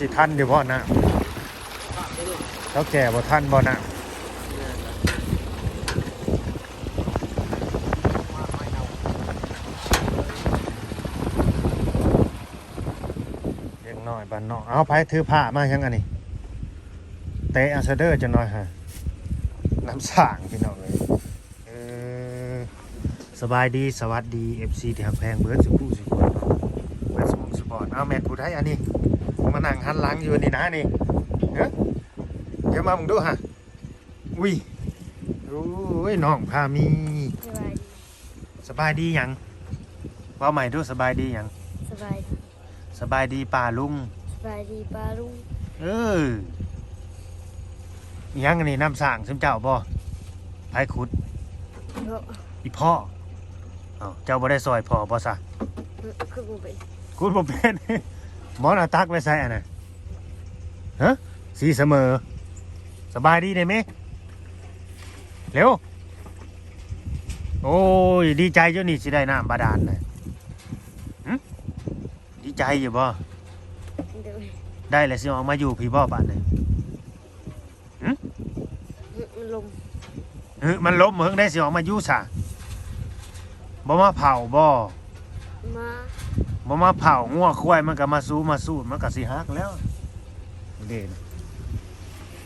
สิทันอยู่บ่นะแล้วแก่บ่ทันบ่นะเล็กน้อยบ้านนอกเอาไผถือผ้ามายังอันนี้เตะอัสเดอร์จะน้อยฮะน้ำสาง พี่น้องเลยเออสบายดีสวัสดี FC ที่หักแพงเบิร์ดสุกูสุกคนเนาะเบิร์ดสมุกสปอร์ตเอาแมนผู้ไทยอันนี้ มานั่งหันหลังอยู่นี่นะนี่เฮ้ยเดี๋ยวมามึงดูฮะอุ้ยโอ้ยน้องพามี สบายดีสบายดีหยังเว่าใหม่ดูสบายดีหยังสบายดีสบายดีป่าลุงสบายดีป้าลุงเอออิหยังอันนี้น้ำสร้างซึมเจ้าบ่ไผขุดเนาะอีพ่อเอ้าเจ้าบ่ได้ซอยพ่อบ่ซะคือกูเป็นขุดบ่เป็นห มอนเอาตักไว้ใส่อันน่ะฮะสีเสมอ สบายดีได้ไหมเร็ว โอ้ย ดีใจเจ้านี่สิได้น้ำบาดาลน่ะหึดีใจอยู่บ่ได้แล้วสิออกมาอยู่พี่บ่ป่านนี้มันลมเฮ้มันลมเฮิงได้สิออกมาอยู่ซะบ่มาเผาบ่มา บ่มาเผางัวควายมันก็มาสู้มาสู้มันก็สิฮักแล้วเด่น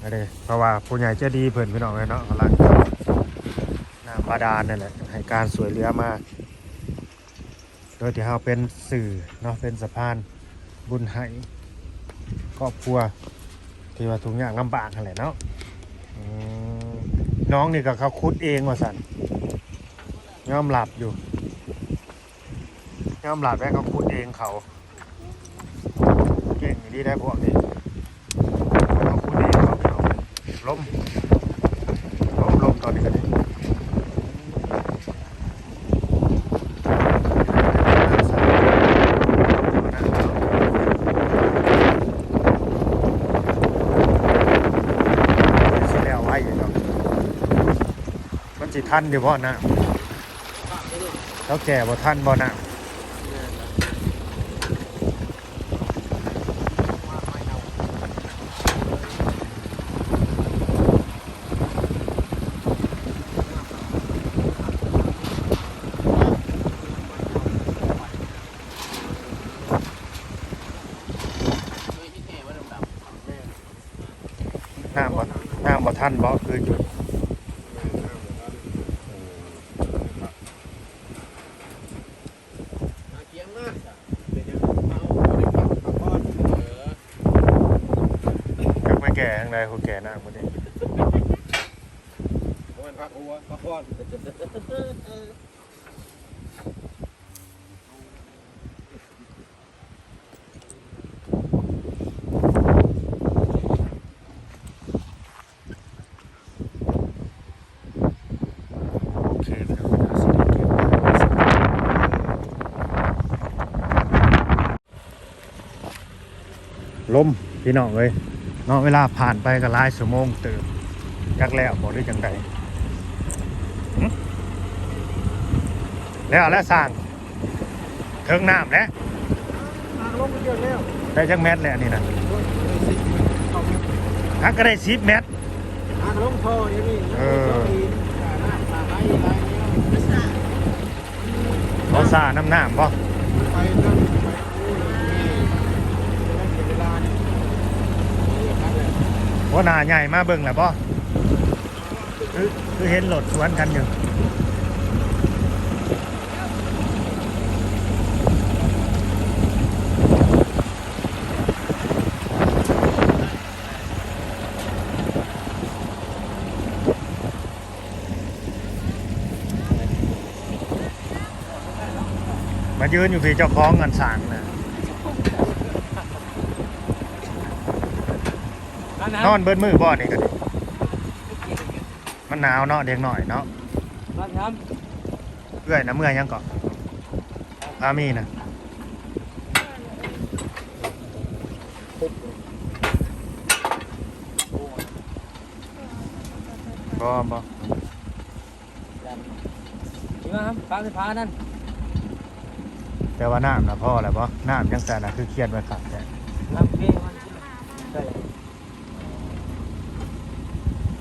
อันนี้เพราะว่าผู้ใหญ่จะดีเพิ่นพี่น้องเลยเนาะกำลังน้ำบาดาลนั่นแหละให้การสวยเหลือมา โดยที่เฮาเป็นสื่อเนาะเป็นสะพานบุญให้ครอบครัว ที่ว่าทุกอย่างลำบากนั่นแหละเนาะน้องนี่ก็เขาคุดเองว่าสันยอมหลับอยู่ ยอมหลับแล้วเขาคุดเองเขาเก่งอย่างนี้ได้พวกนี้เขาคุดเองเขาเขาล้มล้มล้มตอนนี้ก็ได้สิแล้วไว้อยู่นาะมันสิทันอยู่บ่นะแล้วแก่บ่ทันบ่นะ น้ำบ่น้ำบ่ทันบ่คือหยุดเกียงนะเป็นยังเมาบริปักพักผ่อนเออกักไม่แก่ทางใดเขาแก่น้ำบ่ได้วันพักหัวพักผ่อน โอเคพี่น้องเดี๋ยวสิได้เก็บไว้สัก ลมพี่น้องเอ้ยเนาะเวลาผ่านไปก็หลายชั่วโมงเติมจักแล้วบ่ได้จังใดหึแล้วแล้วสร้างเทิงน้ำแล้วทางลงมันเยอะแล้วได้จักแมตรแล้วนี่นะสิเอาฮักก็ได้10เมตรทางลงท่อนี่นี่เออหน้าตาไหลไหลเนี่ยเขาซ่าน้ำน้ำบ่ไปนั่นไปโอ้ยนี่จะได้เสียเวลาเนี่ยนั่นแหละ ว่า หนาใหญ่มาเบิ่งแหล้วบ่คือคือเห็นรถสวนกันอยู่มายืนอยู่พี่เจ้าของเงินสั่งนะ นอนเบิดมือบ่อนี่ก็ดิมันหนาวเนาะเด็กหน่อยเนาะบ้านครับเอื้อยนะเมื่อยยังเกาะพามีนะบ่บ่นี่มาครับฟ้าไฟฟ้านั่นแต่ว่าน้ำนะพ่อแหละบ่น้ำยังแต่นะคือเครียดไว้ขัดแต่ลำเป้มัน ใช่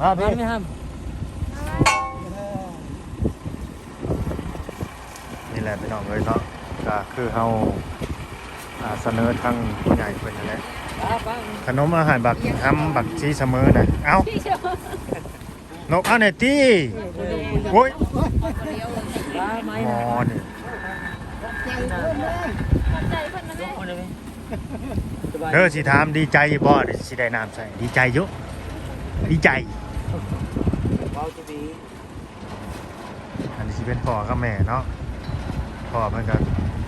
มาไม่พี่ไม่ห้ามนี่แหละพี่น้องเอ้ยเนาะก็คือเฮาอ่าเสนอทางผู้ใหญ่เพิ่นนั่นแหละป้าป้าขนมอาหารบักทำบักชีเสมอน่ะเอ้านกเอาหน่อยติโอ้ยป้าไม่หมอนะนี่ยกคนได้ไหมเด้อสิถามดีใจอยู่บ่เดี๋ยวสิได้น้ำใส่ดีใจอยู่ดีใจเบาจะดีอันนี้สิเป็นพ่อกับแม่เนาะพ่อมันก็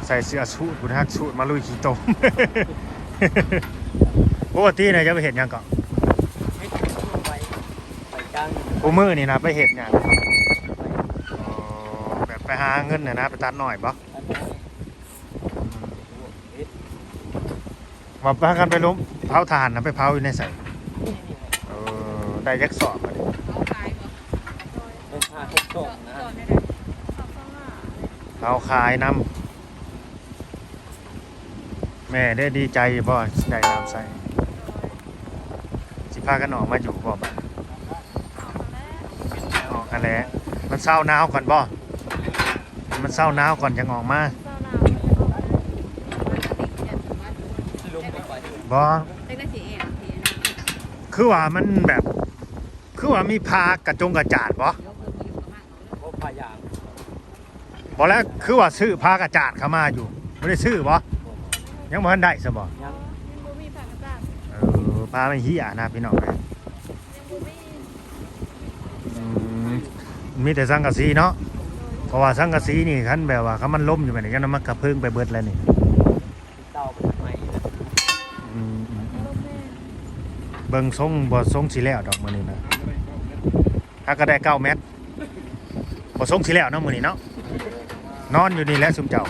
ใส่เสื้อสูทบุญฮักสูทมาลุยขี้ตมปกติเนี่ยจะไปเห็นยังก่อนไม่ต้องไปไปจ้างกูมือนี่นะไปเห็นยังอ๋อแบบไปหาเงินน่ะนะไปตัดหน่อยบ่อันนี้เฮ็ดมาพากันไปล้มเผาถ่านนะไปเผาอยู่ในใส่เออได้ยักสอบมาดิ เป็นผ้าเฮ็ดส่งนะ เผาขายน้ำแม่ได้ดีใจบ่ได้น้ำใส่สิพากันออกมาอยู่บ่บัดออกกันแหล้วมันเศร้าหนาวก่อนบ่มันเศร้าหนาวก่อนจะออกมาที่ลงไปไปบ่คือว่ามันแบบ คือว่ามีพากระจงกระจาดบ่ พบพายาง บ่แล้วคือว่าซื้อพากระจาดเข้ามาอยู่ไม่ได้ซื้อบ่ยังบ่ทันได้ซะบ่ยังเออพามันเหี้ยนะพี่น้องเอ้ยอืมมีแต่สังกะสีเนาะเพราะว่าสังกะสีนี่คันแบบว่าคันมันล้มอยู่แบบนี้ยันมันกระเพิ่งไปเบิดแล้วนี่เต้าไปทำไมอืมอืมอืมเบิ่งทรงบ่ทรงสิแล้วดอกมื้อนี้นะถ้าก็ได้9เมตรบ่ทรงสิแล้วเนาะมื้อนี้เนาะ นอนอยู่นี่แหละซุมเจ้า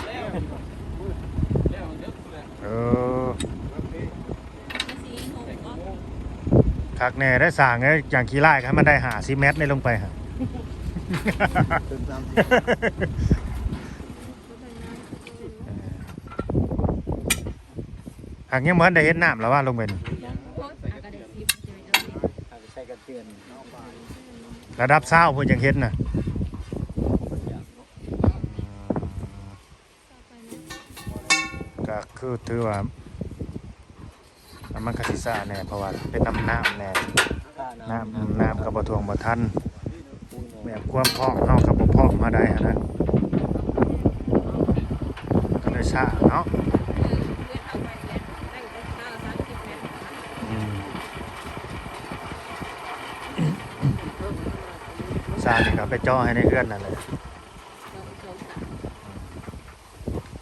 เออคักแน่ได้สร้างไอ้อย่างขี้ไล่ครับมันได้หา10เมตรได้ลงไปฮะตื่นตามหากยังบ่ทันได้เห็นน้ำแล้วว่าลงไปนี่ใส่กระเตือนระดับเศร้าเพิ่นยังเห็นน่ะ ก็คือถือว่ามันก็สิซ่าแน่เพราะว่าเป็นน้ำน้ำแน่น้ำน้ำกับบ่ทวงบ่ทันแบบความพร้อมเฮากับบ่พร้อมมาได้หั้นะก็เลยช้าเนาะอืมสร้างนี่ยก็ไปจ่อให้ในเอื้อนนั่นแหละ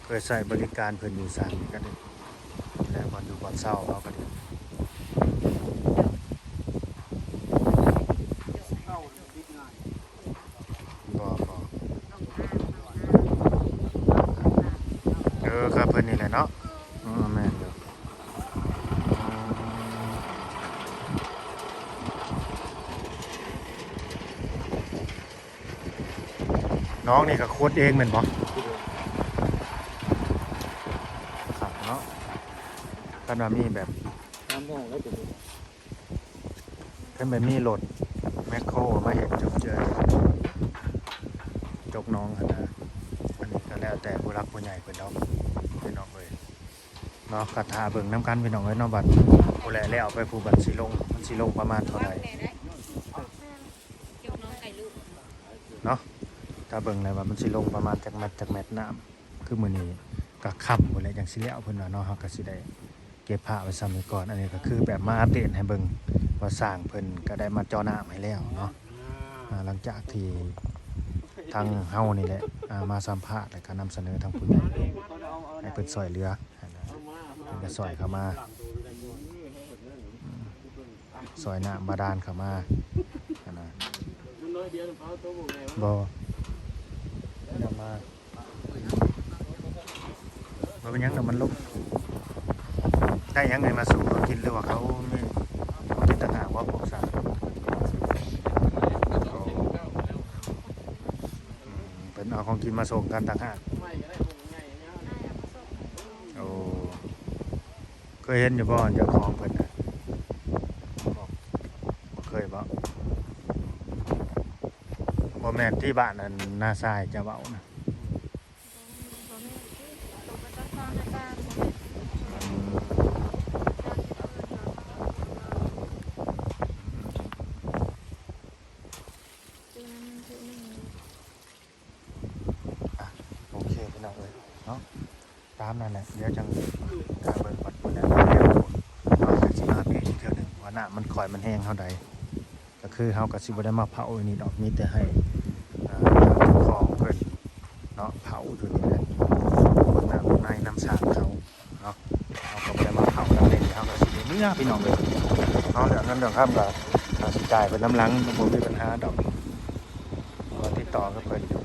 เค ยใส่บริการเพิ่อนอยู่สร้างก็ได้แล้วบ่อนอยู่บ่อนเศร้าเอาก็ดีบ่บ่เออครับเพิ่อนนี่แหละเนาะอือแม่นอยู่น้องนี่ก็โคตรเองแม่นบ่ครับเนาะ กันว่ามีแบบน้ำมองแล้วจะดูขึ้นไปมีรถแมคโครมาเห็นจบเจอจกน้องนะอันนี้ก็แล้วแต่ผู้รักผู้ใหญ่เพิ่นเนาะพี่น้องเอ้ยเนาะกระทาเบิ่งน้ำกันพี่น้องเอ้ยเนาะบัดผู้แลแล้วไปผู้บัดสิลงมันสิลงประมาณเท่าไหร่เนาะถ้าเบิ่งแล้วว่ามันสิลงประมาณจักเม็ดจักเม็ดน้ำคือมือนี้ก็ค่ำหมดแล้วจังสิแล้วเพิ่นว่าเนาะเฮาก็สิได้ ก็บผ้าไว้ซ้ำก่อนอันนี้ก็คือแบบมาอัปเดตให้เบิ่งว่าสร้างเพิ่นก็ได้มาจอน้ำให้แล้วเนาะหลังจากที่ทางเฮานี่แหละมาสัมภาษณ์และก็นำเสนอทางผู้ใหญ่ให้เพิ่นซอยเหลือให้นะเพิ่นก็ซอยเข้ามาซอยน้ำบาดาลเข้ามานนะบ่นำมาบ่เป็นหยังดอกมันลุก ได้ยังไงมาสู่เขากินหรือว่าเขาไม่กินต่างหากว่าพวกสัตว์เป็นเอาของกินมาส่งกันต่างหากโอ้เคยเห็นอยู่บ่อนเจ้าของเพิ่นนะเคยบ่บ่แม่นที่บ้านนั้นนาทรายจะเว้านะ บ่แม่ที่ตกไปต้องฟังนะบ้าน อืมโอเคพี่น้องเอ้ยเนาะตาม นะเดี๋ยวจังกาเบิ่งปัดปุ่นนั้นเดี๋ยวเอาไปสิมาปีอีกเทื่อหนึ่งว่าน้ามันข่อยมันแห้งเท่าใดก็คือเฮาก็สิบ่ได้มาเผาอันนี้ดอกมีแต่ให้อ่าของเพิ่นเนาะเผาอยู่นี่แหละน้ำในน้ำสาดเขาเนาะเฮาก็บ่ได้มาเผาแล้วเลยเฮาก็สิได้เมื่อพี่น้องเอ้ยเนาะเดี๋ยวนั้นเดี๋ยวครับก็อ่าสิจ่ายเป็นน้ำหลังบ่มีปัญหาดอกก็ติดต่อกับเพิ่นอยู่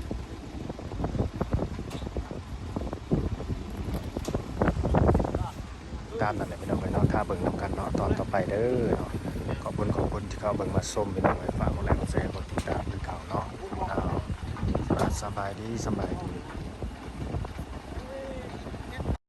ตามนั่นแหละพี่น้องไปเนาะท่าเบิ่งนำกันเนาะตอนต่อไปเด้อเนาะขอบคุณขอบคุณที่เขาเบิ่งมาชมพี่น้องไปฝากกดไลค์กดแชร์กดติดตามคือเก่าเนาะเอาสบายดีสบายดี